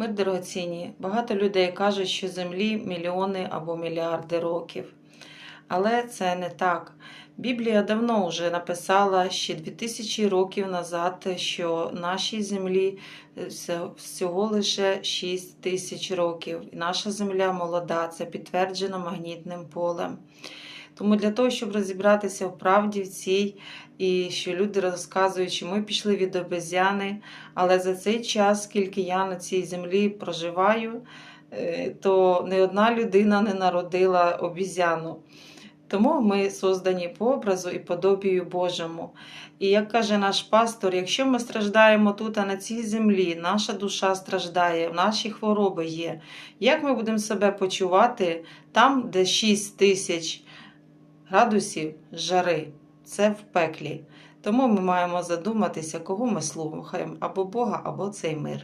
Мир дорогоцінні. Багато людей кажуть, що землі мільйони або мільярди років. Але це не так. Біблія давно вже написала ще 2000 років назад, що нашій землі е, всього лише 6 тисяч років. Наша земля молода, це підтверджено магнітним полем. Тому для того, щоб розібратися в правді в цій, і що люди розказують, що ми пішли від обезьяни, але за цей час, скільки я на цій землі проживаю, е, то не одна людина не народила обізяну. Тому ми создані по образу і подобію Божому. І як каже наш пастор, якщо ми страждаємо тут, а на цій землі, наша душа страждає, наші хвороби є. Як ми будемо себе почувати там, де 6 тисяч градусів жари? Це в пеклі. Тому ми маємо задуматися, кого ми слухаємо, або Бога, або цей мир.